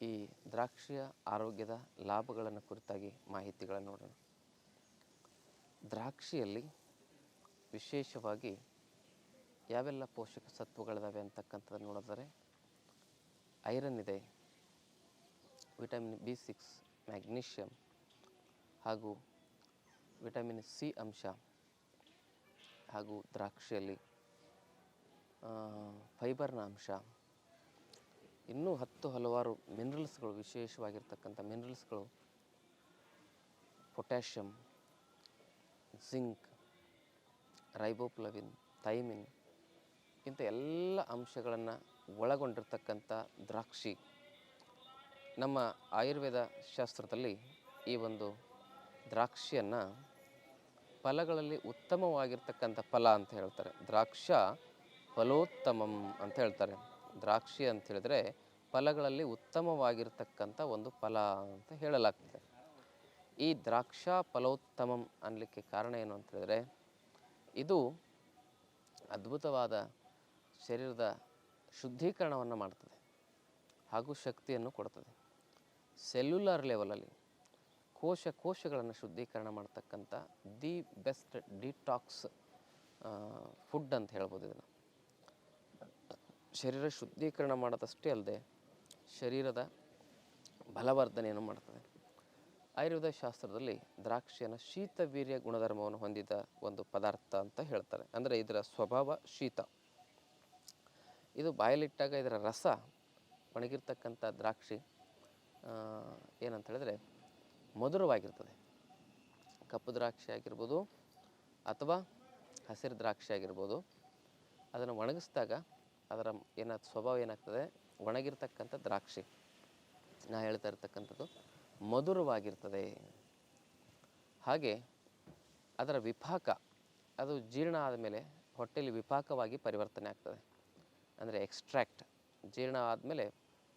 ಈ ದ್ರಾಕ್ಷಿಯ ಆರೋಗ್ಯದ ಲಾಭಗಳನ್ನು ಕುರಿತಾಗಿ ಮಾಹಿತಿಗಳನ್ನು ನೋಡೋಣ. ದ್ರಾಕ್ಷಿಯಲ್ಲಿ ವಿಶೇಷವಾಗಿ ಯಾವೆಲ್ಲ ಪೋಷಕ ಸತ್ವಗಳಿದಾವೆ ಅಂತಕ್ಕಂಥದ್ದು ನೋಡಿದರೆ ಐರನ್ ಇದೆ, ವಿಟಮಿನ್ ಬಿ ಸಿಕ್ಸ್ ಮ್ಯಾಗ್ನೀಷಿಯಮ್ ಹಾಗೂ ವಿಟಮಿನ್ ಸಿ ಅಂಶ ಹಾಗೂ ದ್ರಾಕ್ಷಿಯಲ್ಲಿ ಫೈಬರ್ನ ಅಂಶ ಇನ್ನೂ ಹತ್ತು ಹಲವಾರು ಮಿನರಲ್ಸ್ಗಳು ವಿಶೇಷವಾಗಿರ್ತಕ್ಕಂಥ ಮಿನರಲ್ಸ್ಗಳು ಪೊಟ್ಯಾಷಿಯಮ್ ಜಿಂಕ್, ರೈಬೋಪ್ಲವಿನ್, ಥೈಮಿನ್ ಇಂಥ ಎಲ್ಲ ಅಂಶಗಳನ್ನು ಒಳಗೊಂಡಿರ್ತಕ್ಕಂಥ ದ್ರಾಕ್ಷಿ ನಮ್ಮ ಆಯುರ್ವೇದ ಶಾಸ್ತ್ರದಲ್ಲಿ ಈ ಒಂದು ದ್ರಾಕ್ಷಿಯನ್ನು ಫಲಗಳಲ್ಲಿ ಉತ್ತಮವಾಗಿರ್ತಕ್ಕಂಥ ಫಲ ಅಂತ ಹೇಳ್ತಾರೆ. ದ್ರಾಕ್ಷ ಫಲೋತ್ತಮಂ ಅಂತ ಹೇಳ್ತಾರೆ. ದ್ರಾಕ್ಷಿ ಅಂತ ಹೇಳಿದ್ರೆ ಫಲಗಳಲ್ಲಿ ಉತ್ತಮವಾಗಿರ್ತಕ್ಕಂಥ ಒಂದು ಫಲ ಅಂತ ಹೇಳಲಾಗ್ತದೆ. ಈ ದ್ರಾಕ್ಷಾ ಫಲೋತ್ತಮಂ ಅನ್ನಲಿಕ್ಕೆ ಕಾರಣ ಏನು ಅಂತ ಹೇಳಿದ್ರೆ, ಇದು ಅದ್ಭುತವಾದ ಶರೀರದ ಶುದ್ಧೀಕರಣವನ್ನು ಮಾಡ್ತದೆ ಹಾಗೂ ಶಕ್ತಿಯನ್ನು ಕೊಡ್ತದೆ. ಸೆಲ್ಯುಲರ್ ಲೆವೆಲಲ್ಲಿ ಕೋಶ ಕೋಶಗಳನ್ನು ಶುದ್ಧೀಕರಣ ಮಾಡ್ತಕ್ಕಂಥ ದಿ ಬೆಸ್ಟ್ ಡಿಟಾಕ್ಸ್ ಫುಡ್ ಅಂತ ಹೇಳ್ಬೋದು ಇದನ್ನು. ಶರೀರ ಶುದ್ಧೀಕರಣ ಮಾಡೋದಷ್ಟೇ ಅಲ್ಲದೆ ಶರೀರದ ಬಲವರ್ಧನೆಯನ್ನು ಮಾಡ್ತದೆ. ಆಯುರ್ವೇದ ಶಾಸ್ತ್ರದಲ್ಲಿ ದ್ರಾಕ್ಷಿಯನ್ನು ಶೀತ ವೀರ್ಯ ಗುಣಧರ್ಮವನ್ನು ಹೊಂದಿದ ಒಂದು ಪದಾರ್ಥ ಅಂತ ಹೇಳ್ತಾರೆ. ಅಂದರೆ ಇದರ ಸ್ವಭಾವ ಶೀತ. ಇದು ಬಾಯಲಿಟ್ಟಾಗ ಇದರ ರಸ ಒಣಗಿರ್ತಕ್ಕಂಥ ದ್ರಾಕ್ಷಿ ಏನಂತ ಹೇಳಿದ್ರೆ ಮಧುರವಾಗಿರ್ತದೆ. ಕಪ್ಪು ದ್ರಾಕ್ಷಿ ಆಗಿರ್ಬೋದು ಅಥವಾ ಹಸಿರು ದ್ರಾಕ್ಷಿ ಆಗಿರ್ಬೋದು, ಅದನ್ನು ಒಣಗಿಸಿದಾಗ ಅದರ ಏನ ಸ್ವಭಾವ ಏನಾಗ್ತದೆ? ಒಣಗಿರ್ತಕ್ಕಂಥ ದ್ರಾಕ್ಷಿ. ನಾ ಹೇಳ್ತಾ ಇರ್ತಕ್ಕಂಥದ್ದು ಮಧುರವಾಗಿರ್ತದೆ. ಹಾಗೆ ಅದರ ವಿಪಾಕ, ಅದು ಜೀರ್ಣ ಆದಮೇಲೆ ಹೊಟ್ಟೆಯಲ್ಲಿ ವಿಪಾಕವಾಗಿ ಪರಿವರ್ತನೆ ಆಗ್ತದೆ. ಅಂದರೆ ಎಕ್ಸ್ಟ್ರಾಕ್ಟ್ ಜೀರ್ಣ ಆದಮೇಲೆ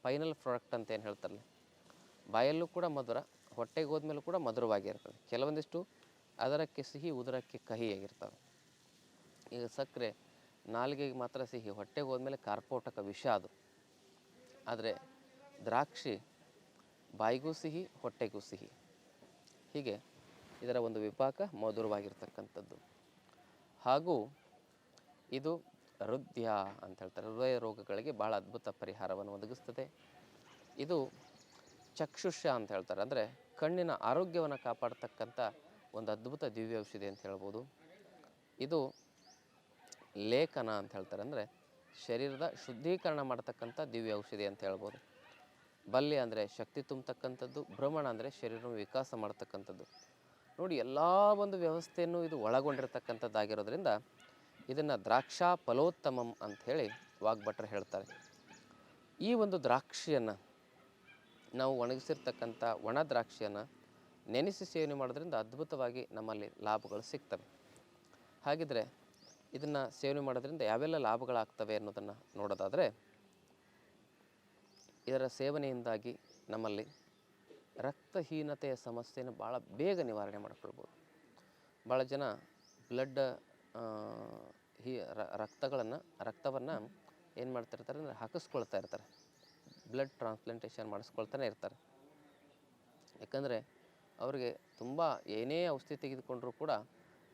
ಫೈನಲ್ ಪ್ರಾಡಕ್ಟ್ ಅಂತ ಏನು ಹೇಳ್ತಾರಲ್ಲ, ಬಾಯಲ್ಲೂ ಕೂಡ ಮಧುರ, ಹೊಟ್ಟೆಗೆ ಹೋದ್ಮೇಲೂ ಕೂಡ ಮಧುರವಾಗಿರ್ತದೆ. ಕೆಲವೊಂದಿಷ್ಟು ಅದರಕ್ಕೆ ಸಿಹಿ, ಉದರಕ್ಕೆ ಕಹಿಯಾಗಿರ್ತವೆ. ಈಗ ಸಕ್ಕರೆ ನಾಲಿಗೆಗೆ ಮಾತ್ರ ಸಿಹಿ, ಹೊಟ್ಟೆಗೆ ಹೋದ್ಮೇಲೆ ಕಾರ್ಪೋಟಕ ವಿಷ ಅದು. ಆದರೆ ದ್ರಾಕ್ಷಿ ಬಾಯಿಗೂ ಸಿಹಿ, ಹೊಟ್ಟೆಗೂ ಸಿಹಿ. ಹೀಗೆ ಇದರ ಒಂದು ವಿಪಾಕ ಮಧುರವಾಗಿರ್ತಕ್ಕಂಥದ್ದು. ಹಾಗೂ ಇದು ಹೃದಯ ಅಂತ ಹೇಳ್ತಾರೆ. ಹೃದಯ ರೋಗಗಳಿಗೆ ಭಾಳ ಅದ್ಭುತ ಪರಿಹಾರವನ್ನು ಒದಗಿಸ್ತದೆ. ಇದು ಚಕ್ಷುಷ ಅಂತ ಹೇಳ್ತಾರೆ. ಅಂದರೆ ಕಣ್ಣಿನ ಆರೋಗ್ಯವನ್ನು ಕಾಪಾಡ್ತಕ್ಕಂಥ ಒಂದು ಅದ್ಭುತ ದಿವ್ಯ ಔಷಧಿ ಅಂತ ಹೇಳ್ಬೋದು. ಇದು ಲೇಖನ ಅಂತ ಹೇಳ್ತಾರೆ. ಅಂದರೆ ಶರೀರದ ಶುದ್ಧೀಕರಣ ಮಾಡ್ತಕ್ಕಂಥ ದಿವ್ಯ ಔಷಧಿ ಅಂತ ಹೇಳ್ಬೋದು. ಬಲ್ಯ ಅಂದರೆ ಶಕ್ತಿ ತುಂಬತಕ್ಕಂಥದ್ದು, ಭ್ರಮಣ ಅಂದರೆ ಶರೀರವನ್ನು ವಿಕಾಸ ಮಾಡ್ತಕ್ಕಂಥದ್ದು. ನೋಡಿ, ಎಲ್ಲ ಒಂದು ವ್ಯವಸ್ಥೆಯನ್ನು ಇದು ಒಳಗೊಂಡಿರ್ತಕ್ಕಂಥದ್ದಾಗಿರೋದ್ರಿಂದ ಇದನ್ನು ದ್ರಾಕ್ಷಾ ಫಲೋತ್ತಮಂ ಹೇಳಿ ವಾಗ್ಭಟ್ರು ಹೇಳ್ತಾರೆ. ಈ ಒಂದು ದ್ರಾಕ್ಷಿಯನ್ನು ನಾವು ಒಣಗಿಸಿರ್ತಕ್ಕಂಥ ಒಣ ದ್ರಾಕ್ಷಿಯನ್ನು ನೆನೆಸಿ ಸೇವನೆ ಮಾಡೋದ್ರಿಂದ ಅದ್ಭುತವಾಗಿ ನಮ್ಮಲ್ಲಿ ಲಾಭಗಳು ಸಿಗ್ತವೆ. ಹಾಗಿದ್ರೆ ಇದನ್ನು ಸೇವನೆ ಮಾಡೋದ್ರಿಂದ ಯಾವೆಲ್ಲ ಲಾಭಗಳಾಗ್ತವೆ ಅನ್ನೋದನ್ನು ನೋಡೋದಾದರೆ, ಇದರ ಸೇವನೆಯಿಂದಾಗಿ ನಮ್ಮಲ್ಲಿ ರಕ್ತಹೀನತೆಯ ಸಮಸ್ಯೆಯನ್ನು ಭಾಳ ಬೇಗ ನಿವಾರಣೆ ಮಾಡಿಕೊಳ್ಬೋದು. ಭಾಳ ಜನ ಬ್ಲಡ್ ಹೀ ರಕ್ತಗಳನ್ನು, ರಕ್ತವನ್ನು ಏನು ಮಾಡ್ತಿರ್ತಾರೆ ಅಂದರೆ ಹಾಕಿಸ್ಕೊಳ್ತಾ ಇರ್ತಾರೆ. ಬ್ಲಡ್ ಟ್ರಾನ್ಸ್ಪ್ಲಾಂಟೇಷನ್ ಮಾಡಿಸ್ಕೊಳ್ತಾನೆ ಇರ್ತಾರೆ. ಯಾಕಂದರೆ ಅವರಿಗೆ ತುಂಬ ಏನೇ ಔಷಧಿ ತೆಗೆದುಕೊಂಡರೂ ಕೂಡ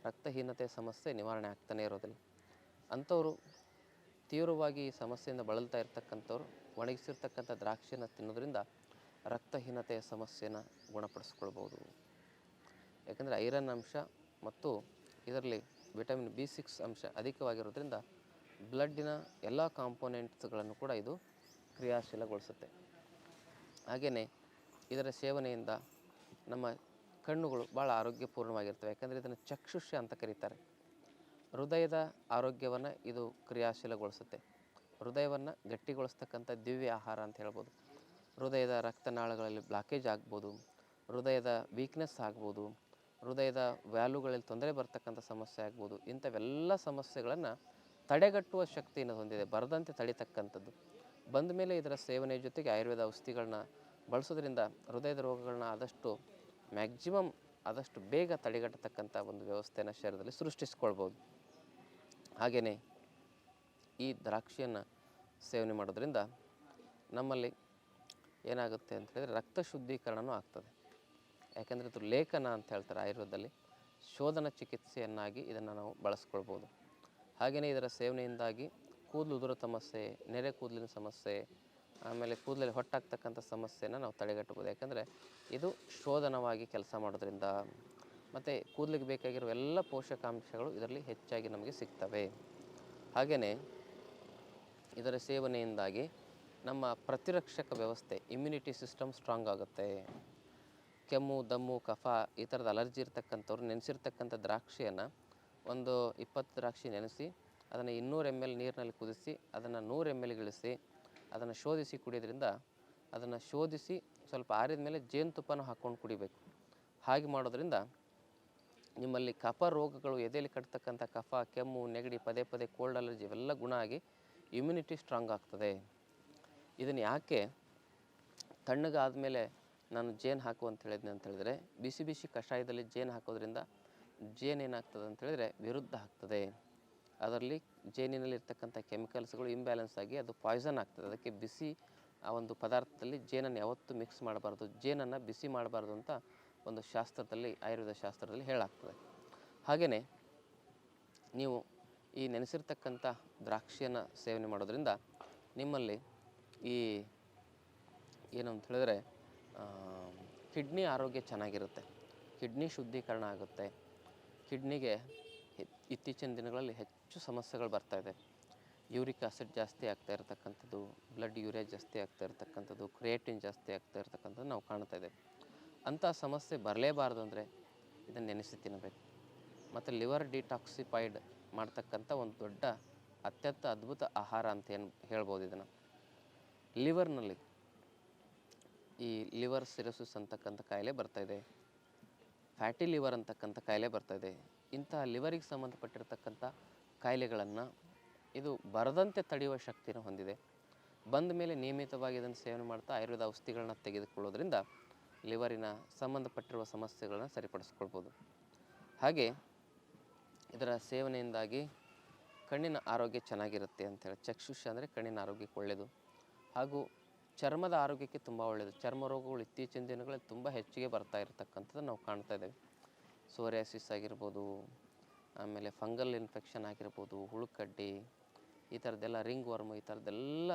ರಕ್ತಹೀನತೆ ಸಮಸ್ಯೆ ನಿವಾರಣೆ ಆಗ್ತಾನೇ ಇರೋದಿಲ್ಲ. ಅಂಥವರು ತೀವ್ರವಾಗಿ ಈ ಸಮಸ್ಯೆಯಿಂದ ಬಳಲ್ತಾ ಇರ್ತಕ್ಕಂಥವ್ರು, ಒಣಗಿಸಿರ್ತಕ್ಕಂಥ ದ್ರಾಕ್ಷಿಯನ್ನು ತಿನ್ನೋದ್ರಿಂದ ರಕ್ತಹೀನತೆಯ ಸಮಸ್ಯೆನ ಗುಣಪಡಿಸ್ಕೊಳ್ಬೋದು. ಯಾಕಂದರೆ ಐರನ್ ಅಂಶ ಮತ್ತು ಇದರಲ್ಲಿ ವಿಟಮಿನ್ ಬಿ ಸಿಕ್ಸ್ ಅಂಶ ಅಧಿಕವಾಗಿರೋದ್ರಿಂದ ಬ್ಲಡ್ಡಿನ ಎಲ್ಲ ಕಾಂಪೋನೆಂಟ್ಸ್ಗಳನ್ನು ಕೂಡ ಇದು ಕ್ರಿಯಾಶೀಲಗೊಳಿಸುತ್ತೆ. ಹಾಗೆಯೇ ಇದರ ಸೇವನೆಯಿಂದ ನಮ್ಮ ಕಣ್ಣುಗಳು ಭಾಳ ಆರೋಗ್ಯಪೂರ್ಣವಾಗಿರ್ತವೆ. ಯಾಕಂದರೆ ಇದನ್ನು ಚಕ್ಷುಷ್ಯ ಅಂತ ಕರೀತಾರೆ. ಹೃದಯದ ಆರೋಗ್ಯವನ್ನು ಇದು ಕ್ರಿಯಾಶೀಲಗೊಳಿಸುತ್ತೆ. ಹೃದಯವನ್ನು ಗಟ್ಟಿಗೊಳಿಸ್ತಕ್ಕಂಥ ದಿವ್ಯ ಆಹಾರ ಅಂತ ಹೇಳ್ಬೋದು. ಹೃದಯದ ರಕ್ತನಾಳಗಳಲ್ಲಿ ಬ್ಲಾಕೇಜ್ ಆಗ್ಬೋದು. ಹೃದಯದ ವೀಕ್ನೆಸ್ ಆಗ್ಬೋದು. ಹೃದಯದ ವ್ಯಾಲ್ಯೂಗಳಲ್ಲಿ ತೊಂದರೆ ಬರ್ತಕ್ಕಂಥ ಸಮಸ್ಯೆ ಆಗ್ಬೋದು. ಇಂಥವೆಲ್ಲ ಸಮಸ್ಯೆಗಳನ್ನು ತಡೆಗಟ್ಟುವ ಶಕ್ತಿಯನ್ನು ಹೊಂದಿದೆ. ಬರದಂತೆ ತಡಿತಕ್ಕಂಥದ್ದು. ಬಂದ ಮೇಲೆ ಇದರ ಸೇವನೆ ಜೊತೆಗೆ ಆಯುರ್ವೇದ ಔಷಧಿಗಳನ್ನ ಬಳಸೋದ್ರಿಂದ ಹೃದಯದ ರೋಗಗಳನ್ನ ಆದಷ್ಟು ಮ್ಯಾಕ್ಸಿಮಮ್ ಆದಷ್ಟು ಬೇಗ ತಡೆಗಟ್ಟತಕ್ಕಂಥ ಒಂದು ವ್ಯವಸ್ಥೆಯನ್ನು ಶರೀರದಲ್ಲಿ ಸೃಷ್ಟಿಸ್ಕೊಳ್ಬೋದು. ಹಾಗೆಯೇ ಈ ದ್ರಾಕ್ಷಿಯನ್ನು ಸೇವನೆ ಮಾಡೋದ್ರಿಂದ ನಮ್ಮಲ್ಲಿ ಏನಾಗುತ್ತೆ ಅಂತ ಹೇಳಿದ್ರೆ ರಕ್ತ ಶುದ್ಧೀಕರಣವೂ ಆಗ್ತದೆ. ಯಾಕೆಂದರೆ ಇದು ಲೇಖನ ಅಂತ ಹೇಳ್ತಾರೆ ಆಯುರ್ವೇದದಲ್ಲಿ. ಶೋಧನ ಚಿಕಿತ್ಸೆಯನ್ನಾಗಿ ಇದನ್ನು ನಾವು ಬಳಸ್ಕೊಳ್ಬೋದು. ಹಾಗೆಯೇ ಇದರ ಸೇವನೆಯಿಂದಾಗಿ ಕೂದಲು ಉದುರ ಸಮಸ್ಯೆ, ನೆರೆ ಕೂದಲಿನ ಸಮಸ್ಯೆ ಆಮೇಲೆ ಕೂದಲಲ್ಲಿ ಹೊಟ್ಟಾಗ್ತಕ್ಕಂಥ ಸಮಸ್ಯೆನ ನಾವು ತಡೆಗಟ್ಟಬೋದು ಯಾಕಂದರೆ ಇದು ಶೋಧನವಾಗಿ ಕೆಲಸ ಮಾಡೋದ್ರಿಂದ ಮತ್ತು ಕೂದಲಿಗೆ ಬೇಕಾಗಿರೋ ಎಲ್ಲ ಪೋಷಕಾಂಶಗಳು ಇದರಲ್ಲಿ ಹೆಚ್ಚಾಗಿ ನಮಗೆ ಸಿಗ್ತವೆ. ಹಾಗೆಯೇ ಇದರ ಸೇವನೆಯಿಂದಾಗಿ ನಮ್ಮ ಪ್ರತಿರಕ್ಷಕ ವ್ಯವಸ್ಥೆ ಇಮ್ಯುನಿಟಿ ಸಿಸ್ಟಮ್ ಸ್ಟ್ರಾಂಗ್ ಆಗುತ್ತೆ. ಕೆಮ್ಮು, ದಮ್ಮು, ಕಫ ಈ ಥರದ ಅಲರ್ಜಿ ಇರ್ತಕ್ಕಂಥವ್ರು ನೆನೆಸಿರ್ತಕ್ಕಂಥ ದ್ರಾಕ್ಷಿಯನ್ನು ಒಂದು ಇಪ್ಪತ್ತು ದ್ರಾಕ್ಷಿ ನೆನೆಸಿ ಅದನ್ನು ಇನ್ನೂರು ಎಂ ಎಲ್ ನೀರಿನಲ್ಲಿ ಕುದಿಸಿ ಅದನ್ನು ನೂರು ಎಂ ಎಲ್ಗಿಳಿಸಿ ಅದನ್ನು ಶೋಧಿಸಿ ಕುಡಿಯೋದ್ರಿಂದ ಅದನ್ನು ಶೋಧಿಸಿ ಸ್ವಲ್ಪ ಆರಿದ ಮೇಲೆ ಜೇನುತುಪ್ಪನ ಹಾಕ್ಕೊಂಡು ಕುಡಿಬೇಕು. ಹಾಗೆ ಮಾಡೋದ್ರಿಂದ ನಿಮ್ಮಲ್ಲಿ ಕಫ ರೋಗಗಳು ಎದೆಯಲ್ಲಿ ಕಟ್ತಕ್ಕಂಥ ಕಫ, ಕೆಮ್ಮು, ನೆಗಡಿ, ಪದೇ ಪದೇ ಕೋಲ್ಡ್ ಅಲರ್ಜಿ ಇವೆಲ್ಲ ಗುಣ ಆಗಿ ಇಮ್ಯುನಿಟಿ ಸ್ಟ್ರಾಂಗ್ ಆಗ್ತದೆ. ಇದನ್ನು ಯಾಕೆ ತಣ್ಣಗಾದ ಮೇಲೆ ನಾನು ಜೇನು ಹಾಕು ಅಂತ ಹೇಳಿದ್ನಿ ಅಂತ ಹೇಳಿದ್ರೆ, ಬಿಸಿ ಬಿಸಿ ಕಷಾಯದಲ್ಲಿ ಜೇನು ಹಾಕೋದ್ರಿಂದ ಜೇನು ಏನಾಗ್ತದೆ ಅಂತ ಹೇಳಿದ್ರೆ ವಿರುದ್ಧ ಆಗ್ತದೆ. ಅದರಲ್ಲಿ ಜೇನಿನಲ್ಲಿ ಇರ್ತಕ್ಕಂಥ ಕೆಮಿಕಲ್ಸ್ಗಳು ಇಂಬ್ಯಾಲೆನ್ಸ್ ಆಗಿ ಅದು ಪಾಯ್ಸನ್ ಆಗ್ತದೆ. ಅದಕ್ಕೆ ಬಿಸಿ, ಆ ಒಂದು ಪದಾರ್ಥದಲ್ಲಿ ಜೇನನ್ನು ಯಾವತ್ತೂ ಮಿಕ್ಸ್ ಮಾಡಬಾರ್ದು. ಜೇನನ್ನು ಬಿಸಿ ಮಾಡಬಾರ್ದು ಅಂತ ಒಂದು ಶಾಸ್ತ್ರದಲ್ಲಿ, ಆಯುರ್ವೇದ ಶಾಸ್ತ್ರದಲ್ಲಿ ಹೇಳಾಗ್ತದೆ. ಹಾಗೆಯೇ ನೀವು ಈ ನೆನೆಸಿರ್ತಕ್ಕಂಥ ದ್ರಾಕ್ಷಿಯನ್ನು ಸೇವನೆ ಮಾಡೋದರಿಂದ ನಿಮ್ಮಲ್ಲಿ ಈ ಏನು ಅಂತ ಹೇಳಿದ್ರೆ ಕಿಡ್ನಿ ಆರೋಗ್ಯ ಚೆನ್ನಾಗಿರುತ್ತೆ. ಕಿಡ್ನಿ ಶುದ್ಧೀಕರಣ ಆಗುತ್ತೆ. ಕಿಡ್ನಿಗೆ ಇತ್ತೀಚಿನ ದಿನಗಳಲ್ಲಿ ಹೆಚ್ಚು ಸಮಸ್ಯೆಗಳು ಬರ್ತಾ ಇದೆ. ಯೂರಿಕ್ ಆಸಿಡ್ ಜಾಸ್ತಿ ಆಗ್ತಾ ಇರತಕ್ಕಂಥದ್ದು, ಬ್ಲಡ್ ಯೂರಿಯಾ ಜಾಸ್ತಿ ಆಗ್ತಾ ಇರತಕ್ಕಂಥದ್ದು, ಕ್ರಿಯೇಟಿನ್ ಜಾಸ್ತಿ ಆಗ್ತಾ ಇರತಕ್ಕಂಥದ್ದು ನಾವು ಕಾಣ್ತಾ ಇದ್ದೇವೆ. ಅಂಥ ಸಮಸ್ಯೆ ಬರಲೇಬಾರ್ದು ಅಂದರೆ ಇದನ್ನು ನೆನೆಸಿ ತಿನ್ನಬೇಕು ಮತ್ತು ಲಿವರ್ ಡಿಟಾಕ್ಸಿಫೈಡ್ ಮಾಡ್ತಕ್ಕಂಥ ಒಂದು ದೊಡ್ಡ, ಅತ್ಯಂತ ಅದ್ಭುತ ಆಹಾರ ಅಂತ ಏನು ಹೇಳ್ಬೋದು ಇದನ್ನು. ಲಿವರ್ನಲ್ಲಿ ಈ ಲಿವರ್ ಸಿರಸಿಸ್ ಅಂತಕ್ಕಂಥ ಕಾಯಿಲೆ ಬರ್ತಾ ಇದೆ. ಫ್ಯಾಟಿ ಲಿವರ್ ಅಂತಕ್ಕಂಥ ಕಾಯಿಲೆ ಬರ್ತಾ ಇದೆ. ಇಂತಹ ಲಿವರಿಗೆ ಸಂಬಂಧಪಟ್ಟಿರ್ತಕ್ಕಂಥ ಕಾಯಿಲೆಗಳನ್ನು ಇದು ಬರದಂತೆ ತಡೆಯುವ ಶಕ್ತಿನ ಹೊಂದಿದೆ. ಬಂದ ಮೇಲೆ ನಿಯಮಿತವಾಗಿ ಇದನ್ನು ಸೇವನೆ ಮಾಡ್ತಾ ಆಯುರ್ವೇದ ಔಷಧಿಗಳನ್ನ ತೆಗೆದುಕೊಳ್ಳೋದ್ರಿಂದ ಲಿವರಿನ ಸಂಬಂಧಪಟ್ಟಿರುವ ಸಮಸ್ಯೆಗಳನ್ನ ಸರಿಪಡಿಸ್ಕೊಳ್ಬೋದು. ಹಾಗೆ ಇದರ ಸೇವನೆಯಿಂದಾಗಿ ಕಣ್ಣಿನ ಆರೋಗ್ಯ ಚೆನ್ನಾಗಿರುತ್ತೆ ಅಂತೇಳಿ ಚಕ್ಷುಷ ಅಂದರೆ ಕಣ್ಣಿನ ಆರೋಗ್ಯಕ್ಕೆ ಒಳ್ಳೆಯದು ಹಾಗೂ ಚರ್ಮದ ಆರೋಗ್ಯಕ್ಕೆ ತುಂಬ ಒಳ್ಳೆಯದು ಚರ್ಮ ರೋಗಗಳು ಇತ್ತೀಚಿನ ದಿನಗಳಲ್ಲಿ ತುಂಬ ಹೆಚ್ಚಿಗೆ ಬರ್ತಾ ಇರತಕ್ಕಂಥದ್ದು ನಾವು ಕಾಣ್ತಾ ಇದ್ದೇವೆ. ಸೋರಿಯಾಸಿಸ್ ಆಗಿರ್ಬೋದು ಆಮೇಲೆ ಫಂಗಲ್ ಇನ್ಫೆಕ್ಷನ್ ಆಗಿರ್ಬೋದು, ಹುಳುಕಡ್ಡಿ, ಈ ಥರದ್ದೆಲ್ಲ ರಿಂಗ್ ವರ್ಮ್, ಈ ಥರದ್ದೆಲ್ಲ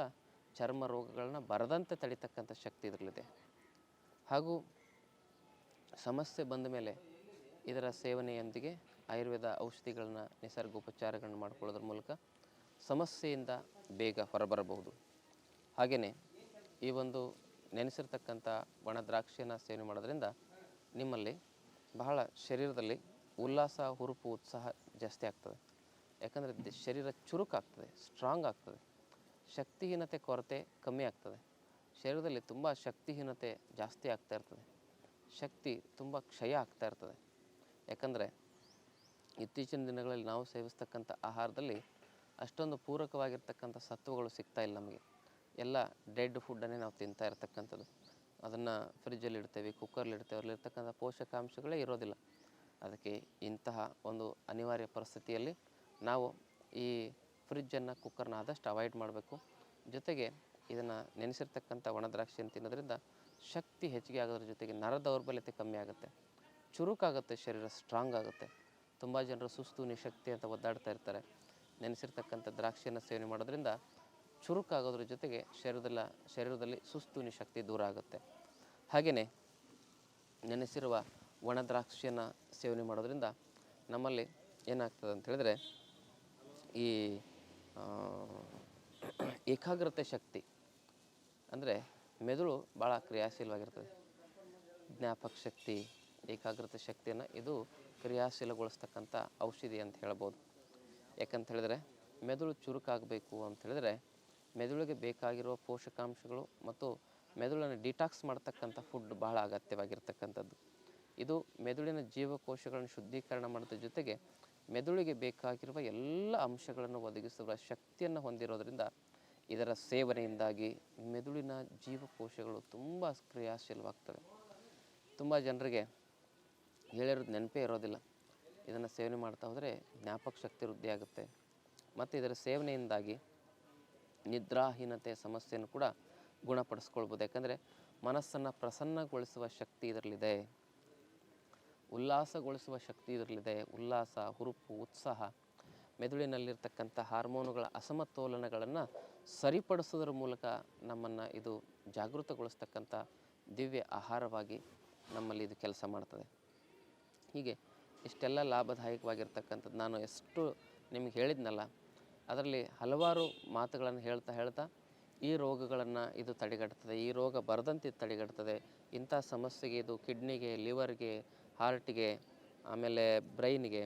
ಚರ್ಮ ರೋಗಗಳನ್ನ ಬರದಂತೆ ತಡಿತಕ್ಕಂಥ ಶಕ್ತಿ ಇದರಲ್ಲಿದೆ. ಹಾಗೂ ಸಮಸ್ಯೆ ಬಂದ ಮೇಲೆ ಇದರ ಸೇವನೆಯೊಂದಿಗೆ ಆಯುರ್ವೇದ ಔಷಧಿಗಳನ್ನ ನಿಸರ್ಗೋಪಚಾರಗಳನ್ನ ಮಾಡ್ಕೊಳ್ಳೋದ್ರ ಮೂಲಕ ಸಮಸ್ಯೆಯಿಂದ ಬೇಗ ಹೊರಬರಬಹುದು. ಹಾಗೆಯೇ ಈ ಒಂದು ನೆನೆಸಿರ್ತಕ್ಕಂಥ ಒಣ ದ್ರಾಕ್ಷಿಯನ್ನು ಸೇವನೆ ಮಾಡೋದ್ರಿಂದ ನಿಮ್ಮಲ್ಲಿ ಬಹಳ ಶರೀರದಲ್ಲಿ ಉಲ್ಲಾಸ, ಹುರುಪು, ಉತ್ಸಾಹ ಜಾಸ್ತಿ ಆಗ್ತದೆ. ಯಾಕಂದರೆ ಶರೀರ ಚುರುಕಾಗ್ತದೆ ಸ್ಟ್ರಾಂಗ್ ಆಗ್ತದೆ. ಶಕ್ತಿಹೀನತೆ ಕೊರತೆ ಕಮ್ಮಿ ಆಗ್ತದೆ. ಶರೀರದಲ್ಲಿ ತುಂಬ ಶಕ್ತಿಹೀನತೆ ಜಾಸ್ತಿ ಆಗ್ತಾ ಇರ್ತದೆ. ಶಕ್ತಿ ತುಂಬ ಕ್ಷಯ ಆಗ್ತಾ ಇರ್ತದೆ. ಯಾಕಂದರೆ ಇತ್ತೀಚಿನ ದಿನಗಳಲ್ಲಿ ನಾವು ಸೇವಿಸ್ತಕ್ಕಂಥ ಆಹಾರದಲ್ಲಿ ಅಷ್ಟೊಂದು ಪೂರಕವಾಗಿರ್ತಕ್ಕಂಥ ಸತ್ವಗಳು ಸಿಗ್ತಾ ಇಲ್ಲ ನಮಗೆ. ಎಲ್ಲ ಡೆಡ್ ಫುಡ್ಡನ್ನೇ ನಾವು ತಿಂತಾ ಇರ್ತಕ್ಕಂಥದ್ದು. ಅದನ್ನು ಫ್ರಿಜ್ಜಲ್ಲಿ ಇಡ್ತೇವೆ ಕುಕ್ಕರ್ಲಿ ಇಡ್ತೇವೆ ಅಲ್ಲಿರ್ತಕ್ಕಂಥ ಪೋಷಕಾಂಶಗಳೇ ಇರೋದಿಲ್ಲ. ಅದಕ್ಕೆ ಇಂತಹ ಒಂದು ಅನಿವಾರ್ಯ ಪರಿಸ್ಥಿತಿಯಲ್ಲಿ ನಾವು ಈ ಫ್ರಿಜ್ಜನ್ನು ಕುಕ್ಕರ್ನ ಆದಷ್ಟು ಅವಾಯ್ಡ್ ಮಾಡಬೇಕು. ಜೊತೆಗೆ ಇದನ್ನು ನೆನೆಸಿರ್ತಕ್ಕಂಥ ಒಣದ್ರಾಕ್ಷಿಯನ್ನು ತಿನ್ನೋದ್ರಿಂದ ಶಕ್ತಿ ಹೆಚ್ಚಿಗೆ ಆಗೋದ್ರ ಜೊತೆಗೆ ನರ ದೌರ್ಬಲ್ಯತೆ ಕಮ್ಮಿ ಆಗುತ್ತೆ. ಚುರುಕಾಗುತ್ತೆ, ಶರೀರ ಸ್ಟ್ರಾಂಗ್ ಆಗುತ್ತೆ. ತುಂಬ ಜನರು ಸುಸ್ತು, ನಿಶಕ್ತಿ ಅಂತ ಒದ್ದಾಡ್ತಾ ಇರ್ತಾರೆ. ನೆನೆಸಿರ್ತಕ್ಕಂಥ ದ್ರಾಕ್ಷಿಯನ್ನು ಸೇವನೆ ಮಾಡೋದ್ರಿಂದ ಚುರುಕಾಗೋದ್ರ ಜೊತೆಗೆ ಶರೀರದಲ್ಲ, ಶರೀರದಲ್ಲಿ ಸುಸ್ತು, ನಿಶಕ್ತಿ ದೂರ ಆಗುತ್ತೆ. ಹಾಗೆಯೇ ನೆನೆಸಿರುವ ಒಣ ದ್ರಾಕ್ಷಿಯನ್ನು ಸೇವನೆ ಮಾಡೋದ್ರಿಂದ ನಮ್ಮಲ್ಲಿ ಏನಾಗ್ತದೆ ಅಂತ ಹೇಳಿದ್ರೆ ಈ ಏಕಾಗ್ರತೆ ಶಕ್ತಿ ಅಂದರೆ ಮೆದುಳು ಭಾಳ ಕ್ರಿಯಾಶೀಲವಾಗಿರ್ತದೆ. ಜ್ಞಾಪಕ ಶಕ್ತಿ, ಏಕಾಗ್ರತೆ ಶಕ್ತಿಯನ್ನು ಇದು ಕ್ರಿಯಾಶೀಲಗೊಳಿಸ್ತಕ್ಕಂಥ ಔಷಧಿ ಅಂತ ಹೇಳ್ಬೋದು. ಯಾಕಂತ ಹೇಳಿದ್ರೆ ಮೆದುಳು ಚುರುಕಾಗಬೇಕು ಅಂತ ಹೇಳಿದ್ರೆ ಮೆದುಳಿಗೆ ಬೇಕಾಗಿರುವ ಪೋಷಕಾಂಶಗಳು ಮತ್ತು ಮೆದುಳನ್ನು ಡಿಟಾಕ್ಸ್ ಮಾಡ್ತಕ್ಕಂಥ ಫುಡ್ ಬಹಳ ಅಗತ್ಯವಾಗಿರ್ತಕ್ಕಂಥದ್ದು. ಇದು ಮೆದುಳಿನ ಜೀವಕೋಶಗಳನ್ನು ಶುದ್ಧೀಕರಣ ಮಾಡೋದ್ರ ಜೊತೆಗೆ ಮೆದುಳಿಗೆ ಬೇಕಾಗಿರುವ ಎಲ್ಲ ಅಂಶಗಳನ್ನು ಒದಗಿಸುವ ಶಕ್ತಿಯನ್ನು ಹೊಂದಿರೋದರಿಂದ ಇದರ ಸೇವನೆಯಿಂದಾಗಿ ಮೆದುಳಿನ ಜೀವಕೋಶಗಳು ತುಂಬ ಕ್ರಿಯಾಶೀಲವಾಗ್ತವೆ. ತುಂಬ ಜನರಿಗೆ ಹೇಳಿರೋದು ನೆನಪೇ ಇರೋದಿಲ್ಲ. ಇದನ್ನು ಸೇವನೆ ಮಾಡ್ತಾ ಹೋದರೆ ಜ್ಞಾಪಕ ಶಕ್ತಿ ವೃದ್ಧಿ ಆಗುತ್ತೆ. ಮತ್ತು ಇದರ ಸೇವನೆಯಿಂದಾಗಿ ನಿದ್ರಾಹೀನತೆ ಸಮಸ್ಯೆಯನ್ನು ಕೂಡ ಗುಣಪಡಿಸ್ಕೊಳ್ಬೋದು. ಯಾಕಂದರೆ ಮನಸ್ಸನ್ನು ಪ್ರಸನ್ನಗೊಳಿಸುವ ಶಕ್ತಿ ಇದರಲ್ಲಿದೆ. ಉಲ್ಲಾಸಗೊಳಿಸುವ ಶಕ್ತಿ ಇದರಲ್ಲಿದೆ. ಉಲ್ಲಾಸ, ಹುರುಪು, ಉತ್ಸಾಹ, ಮೆದುಳಿನಲ್ಲಿರ್ತಕ್ಕಂಥ ಹಾರ್ಮೋನುಗಳ ಅಸಮತೋಲನಗಳನ್ನು ಸರಿಪಡಿಸೋದ್ರ ಮೂಲಕ ನಮ್ಮನ್ನು ಇದು ಜಾಗೃತಗೊಳಿಸ್ತಕ್ಕಂಥ ದಿವ್ಯ ಆಹಾರವಾಗಿ ನಮ್ಮಲ್ಲಿ ಇದು ಕೆಲಸ ಮಾಡ್ತದೆ. ಹೀಗೆ ಇಷ್ಟೆಲ್ಲ ಲಾಭದಾಯಕವಾಗಿರ್ತಕ್ಕಂಥದ್ದು ನಾನು ಎಷ್ಟು ನಿಮಗೆ ಹೇಳಿದ್ನಲ್ಲ, ಅದರಲ್ಲಿ ಹಲವಾರು ಮಾತುಗಳನ್ನು ಹೇಳ್ತಾ ಹೇಳ್ತಾ ಈ ರೋಗಗಳನ್ನು ಇದು ತಡೆಗಟ್ತದೆ, ಈ ರೋಗ ಬರದಂತೆ ತಡೆಗಟ್ತದೆ. ಇಂಥ ಸಮಸ್ಯೆಗೆ ಇದು ಕಿಡ್ನಿಗೆ, ಲಿವರ್ಗೆ ಹಾರ್ಟಿಗೆ ಆಮೇಲೆ ಬ್ರೈನ್ಗೆ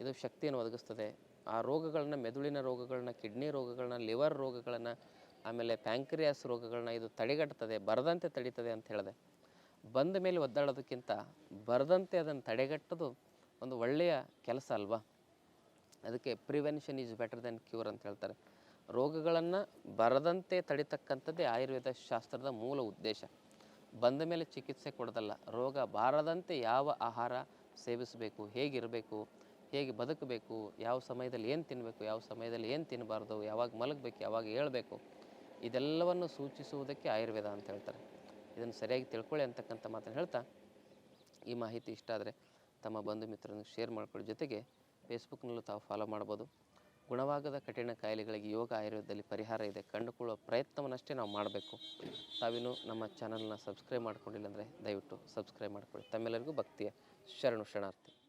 ಇದು ಶಕ್ತಿಯನ್ನು ಒದಗಿಸ್ತದೆ. ಆ ರೋಗಗಳನ್ನ, ಮೆದುಳಿನ ರೋಗಗಳನ್ನ ಕಿಡ್ನಿ ರೋಗಗಳನ್ನ ಲಿವರ್ ರೋಗಗಳನ್ನು, ಆಮೇಲೆ ಪ್ಯಾಂಕ್ರಿಯಾಸ್ ರೋಗಗಳನ್ನ ಇದು ತಡೆಗಟ್ತದೆ, ಬರದಂತೆ ತಡೀತದೆ ಅಂತ ಹೇಳಿದೆ. ಬಂದ ಮೇಲೆ ಒದ್ದಾಡೋದಕ್ಕಿಂತ ಬರದಂತೆ ಅದನ್ನು ತಡೆಗಟ್ಟೋದು ಒಂದು ಒಳ್ಳೆಯ ಕೆಲಸ ಅಲ್ವಾ? ಅದಕ್ಕೆ prevention is better than cure ಅಂತ ಹೇಳ್ತಾರೆ. ರೋಗಗಳನ್ನು ಬರದಂತೆ ತಡಿತಕ್ಕಂಥದ್ದೇ ಆಯುರ್ವೇದ ಶಾಸ್ತ್ರದ ಮೂಲ ಉದ್ದೇಶ. ಬಂದ ಮೇಲೆ ಚಿಕಿತ್ಸೆ ಕೊಡೋದಲ್ಲ, ರೋಗ ಬಾರದಂತೆ ಯಾವ ಆಹಾರ ಸೇವಿಸಬೇಕು, ಹೇಗಿರಬೇಕು, ಹೇಗೆ ಬದುಕಬೇಕು, ಯಾವ ಸಮಯದಲ್ಲಿ ಏನು ತಿನ್ನಬೇಕು ಯಾವ ಸಮಯದಲ್ಲಿ ಏನು ತಿನ್ನಬಾರ್ದು ಯಾವಾಗ ಮಲಗಬೇಕು, ಯಾವಾಗ ಹೇಳಬೇಕು ಇದೆಲ್ಲವನ್ನು ಸೂಚಿಸುವುದಕ್ಕೆ ಆಯುರ್ವೇದ ಅಂತ ಹೇಳ್ತಾರೆ. ಇದನ್ನು ಸರಿಯಾಗಿ ತಿಳ್ಕೊಳ್ಳಿ ಅಂತಕ್ಕಂಥ ಮಾತನ್ನು ಹೇಳ್ತಾ ಈ ಮಾಹಿತಿ ಇಷ್ಟ ಆದರೆ ತಮ್ಮ ಬಂಧು ಮಿತ್ರರನ್ನು ಶೇರ್ ಮಾಡ್ಕೊಳ್ಳೋ. ಜೊತೆಗೆ ಫೇಸ್ಬುಕ್ನಲ್ಲೂ ತಾವು ಫಾಲೋ ಮಾಡ್ಬೋದು. ಗುಣವಾಗದ ಕಠಿಣ ಕಾಯಿಲೆಗಳಿಗೆ ಯೋಗ ಆಯುರ್ವೇದದಲ್ಲಿ ಪರಿಹಾರ ಇದೆ. ಕಂಡುಕೊಳ್ಳುವ ಪ್ರಯತ್ನವನ್ನಷ್ಟೇ ನಾವು ಮಾಡಬೇಕು. ತಾವಿನ್ನು ನಮ್ಮ ಚಾನಲ್ನ ಸಬ್ಸ್ಕ್ರೈಬ್ ಮಾಡ್ಕೊಂಡಿಲ್ಲ ಅಂದರೆ ದಯವಿಟ್ಟು ಸಬ್ಸ್ಕ್ರೈಬ್ ಮಾಡಿಕೊಳ್ಳಿ. ತಮ್ಮೆಲ್ಲರಿಗೂ ಭಕ್ತಿಯ ಶರಣು ಶರಣಾರ್ಥಿ.